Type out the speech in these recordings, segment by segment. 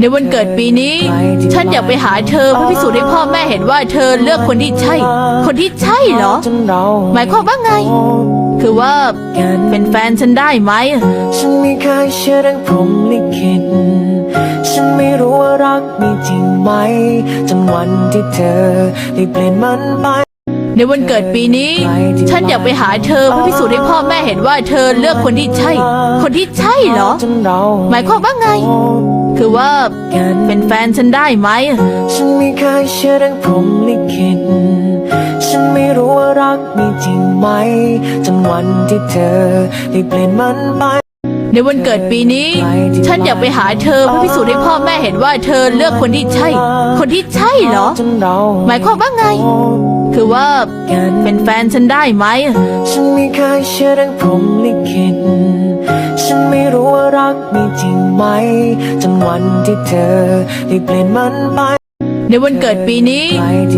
ในวันเกิดปีนี้ ฉันอยากไปหาเธอเพื่อพิสูจน์ให้พ่อแม่เห็นว่าเธอเลือกคนที่ใช่ คนที่ใช่เหรอ หมายความว่าไง คือว่าเป็นแฟนฉันได้ไหม ฉันไม่เคยเชื่อเรื่องพรหมลิขิตฉันไม่รู้ว่ารักมีจริงไหมจนวันที่เธอได้เปลี่ยนมันไปในวันเกิดปีนี้ ฉันอยากไปหาเธอเพื่อพิสูจน์ให้พ่อแม่เห็นว่าเธอเลือกคนที่ใช่ คนที่ใช่เหรอจนเราหมายความว่าไง คือว่าเป็นแฟนฉันได้ไหม ฉันไม่เคยเชื่อเรื่องพรหมลิขิตฉันไม่รู้ว่ารักมีจริงไหม จนวันที่เธอได้เปลี่ยนมันไป ในวันเกิดปีนี้ ฉันอยากไปหาเธอเพื่อพิสูจน์ให้พ่อแม่เห็นว่าเธอเลือกคนที่ใช่ คนที่ใช่เหรอ จนเราหมายความว่าไง คือว่าเป็นแฟนฉันได้ไหม ฉันไม่เคยเชื่อเรื่องพรหมลิขิต ไหมจนวันที่เธอได้เปลี่ยนมันไป ในวันเกิดปีนี้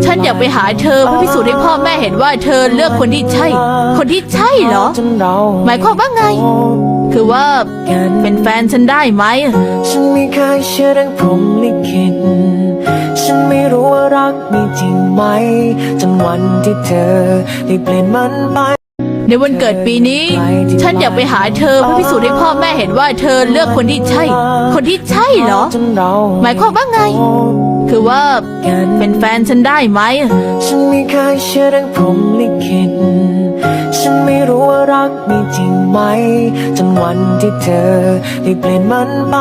ฉันอยากไปหาเธอเพื่อพิสูจน์ให้พ่อแม่เห็นว่าเธอเลือกคนที่ใช่ คนที่ใช่เหรอจนเราหมายความว่าไง คือว่าเป็นแฟนฉันได้ไหม ฉันไม่เคยเชื่อเรื่องพรหมลิขิตฉันไม่รู้ว่ารักมีจริงไหมจนวันที่เธอได้เปลี่ยนมันไป ในวันเกิดปีนี้ ฉันอยากไปหาเธอเพื่อพิสูจน์ให้พ่อแม่เห็นว่าเธอเลือกคนที่ใช่ คนที่ใช่เหรอ หมายความว่าไง คือว่าเป็นแฟนฉันได้ไหมฉันไม่เคยเชื่อเรื่องพรหมลิขิตฉันไม่รู้ว่ารักมีจริงไหมจนวันที่เธอได้เปลี่ยนมันไป